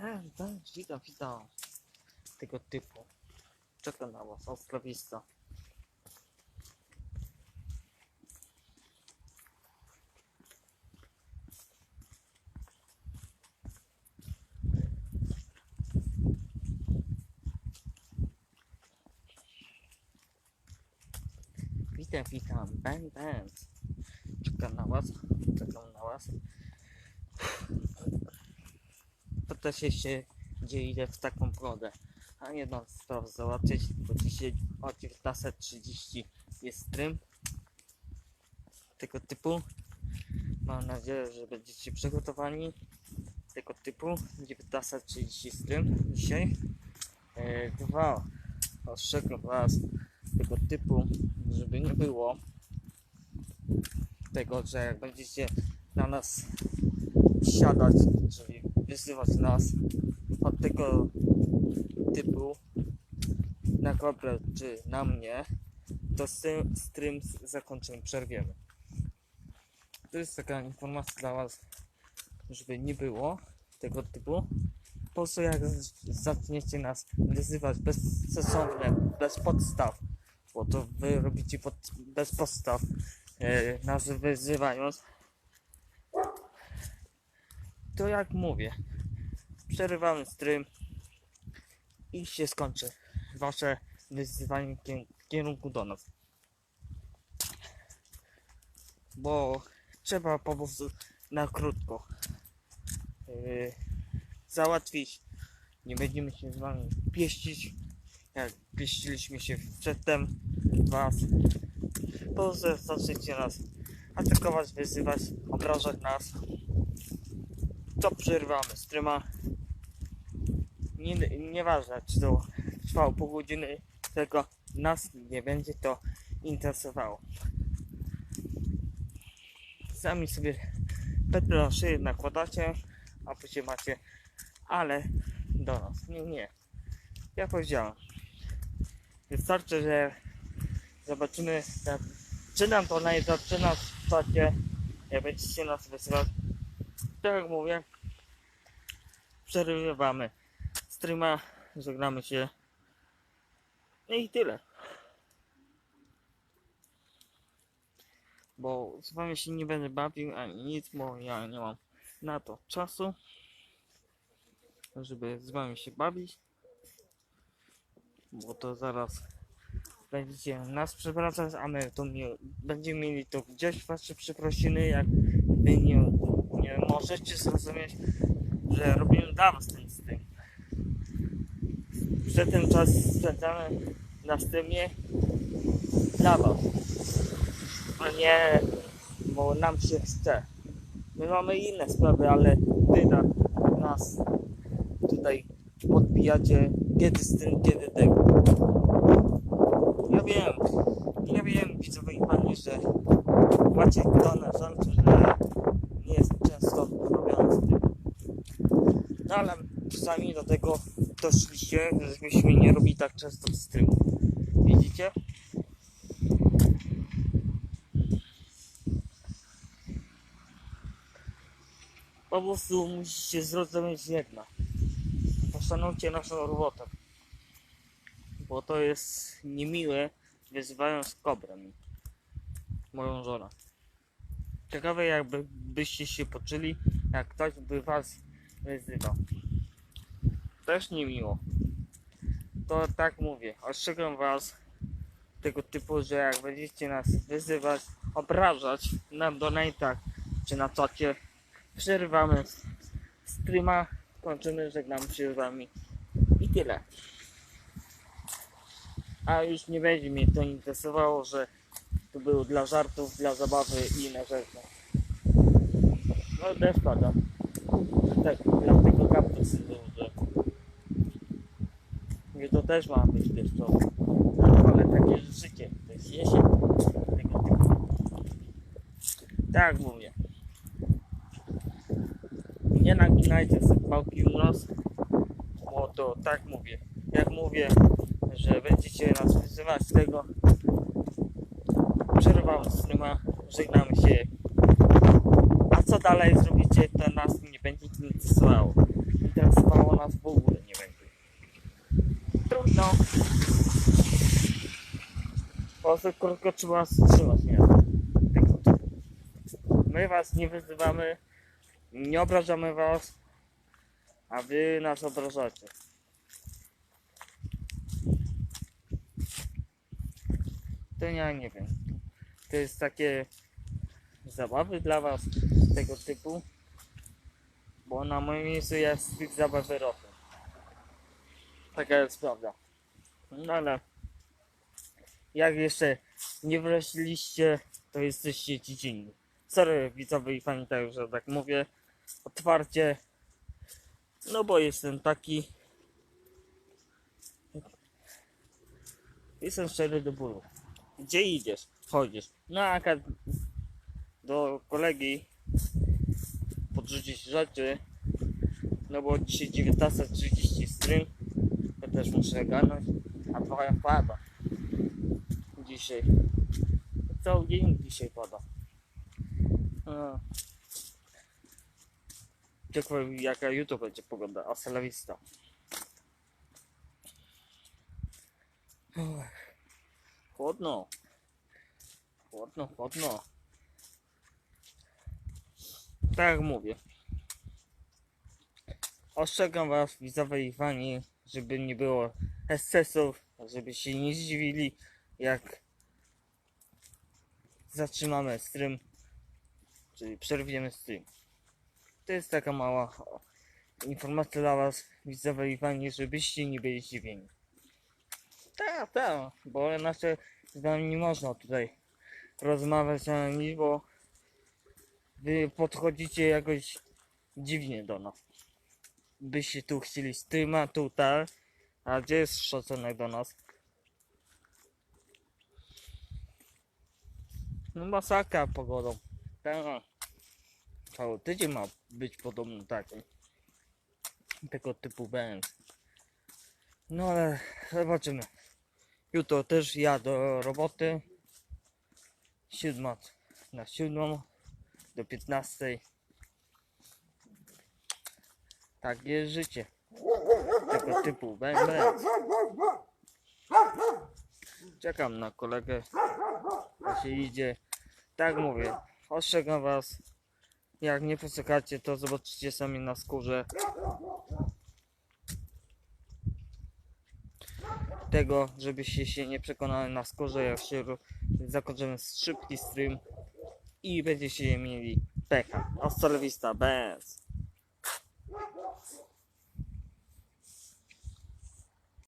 Ben, witam, witam. Tego typu. Czekam na was, ostrawista. Witam, witam, Ben. Czekam na was, czekam na was. To też jeszcze gdzie idę w taką pogodę. A jedną sprawę załatwić, bo dzisiaj o 19.30 jest stream tego typu. Mam nadzieję, że będziecie przygotowani tego typu. 19.30 stream dzisiaj. E, dwa, ostrzegam was tego typu, żeby nie było tego, że jak będziecie na nas siadać, czyli wyzywać nas od tego typu na kobrę czy na mnie, to z tym stream zakończymy, przerwiemy. To jest taka informacja dla was, żeby nie było tego typu. Po prostu jak z- zaczniecie nas wyzywać bezsensownie, bez podstaw, bo to wy robicie pod, bez podstaw, e, nas wyzywając, to jak mówię, przerywamy stream i się skończy wasze wyzywanie w kierunku do nas. Bo trzeba po prostu na krótko yy, załatwić. Nie będziemy się z wami pieścić, jak pieściliśmy się przedtem was. Po prostu zaczniecie nas atakować, wyzywać, obrażać nas to przerwamy streama. Nie, czy to trwało pół godziny, tylko nas nie będzie to interesowało. Sami sobie petry na szyję nakładacie, a później macie, ale do nas. Nie, nie. Ja powiedziałem. Wystarczy, że zobaczymy, czy nam to nie zaczyna w czacie, jak będziecie nas wysyłać tak jak mówię, przerywamy streama, żegnamy się. No i tyle. Bo z wami się nie będę bawił ani nic, bo ja nie mam na to czasu, żeby z wami się bawić. Bo to zaraz będziecie nas przewracać, a my to nie, będziemy mieli to gdzieś wasze przeprosiny, jak wy nie możecie zrozumieć, że robimy dla was ten stream. Przez ten czas spędzamy na streamie dla was, a nie bo nam się chce. My mamy inne sprawy, ale wy na, nas tutaj podbijacie kiedy stream, kiedy tego. Ja wiem, ja wiem widzowie i panie, że macie to na żal, że nie jest często robione z tym. Ale sami do tego doszliście, żebyśmy nie robili tak często z tym. Widzicie? Po prostu musicie zrozumieć jedno. Poszanujcie naszą robotę. Bo to jest niemiłe, wyzywając kobrę mi. Moją żonę. Ciekawe jakby byście się poczuli, jak ktoś by was wyzywał. Też niemiło. To tak mówię, ostrzegam was tego typu, że jak będziecie nas wyzywać, obrażać na donatach czy na czacie, przerywamy streama, kończymy, żegnamy się z wami i tyle. A już nie będzie mnie to interesowało, że to było dla żartów, dla zabawy i inne rzeczy. No deszcz pada. Tak, dlatego kaptus był, że nie to też ma być deszczowe. No, ale takie życie. To jest jesień. Tego typu. Tak mówię. Nie naginajcie sobie pałki w nos, bo to tak mówię. Jak mówię, że będziecie nas wyzywać z tego, przerywamy streama, żegnamy się co dalej zrobicie, to nas nie będzie interesowało. Interesowało nas w ogóle nie będzie. Trudno. Po prostu krótko trzeba wstrzymać nie? My was nie wyzywamy, nie obrażamy was, a wy nas obrażacie. To ja nie wiem. To jest takie zabawy dla was tego typu. Bo na moim miejscu jest z tych zabaw wyrosłem. Taka jest prawda. No ale jak jeszcze nie wróciliście, to jesteście dziecinni. Sorry widzowie i fani, tak, że tak mówię otwarcie. No bo jestem taki. Jestem szczery do bólu. Gdzie idziesz? Chodzisz. No a do kolegi podrzucić rzeczy. No bo dzisiaj 19.30 stream. Ja też muszę ganąć. A trochę pada. Dzisiaj. Cały dzień dzisiaj pada. A. Ciekawe jaka jutro będzie pogoda. Vista. Uff. Chłodno. Chłodno, chłodno. Tak jak mówię. Ostrzegam was, widzowie i fani, żeby nie było excesów, żeby się nie zdziwili, jak zatrzymamy stream, czyli przerwiemy stream. To jest taka mała o, informacja dla was, widzowie i fani, żebyście nie byli zdziwieni. Tak, tak, bo inaczej z nami nie można tutaj rozmawiać ani, bo wy podchodzicie jakoś dziwnie do nas. Byście tu chcieli streama, tutaj, a gdzie jest szacunek do nas? No masakra pogodą. Tak. Cały tydzień ma być podobny taki. Tego typu będ. No ale zobaczymy. Jutro też ja do roboty. Siódma na siódmą do 15. Tak jest życie. Tego typu będę. Czekam na kolegę. Się idzie. Tak mówię. Ostrzegam was. Jak nie posłuchacie, to zobaczycie sami na skórze. Tego, żebyście się nie przekonali na skórze, jak się zakończymy szybki stream i będziecie mieli pecha. Hasta la vista, bez.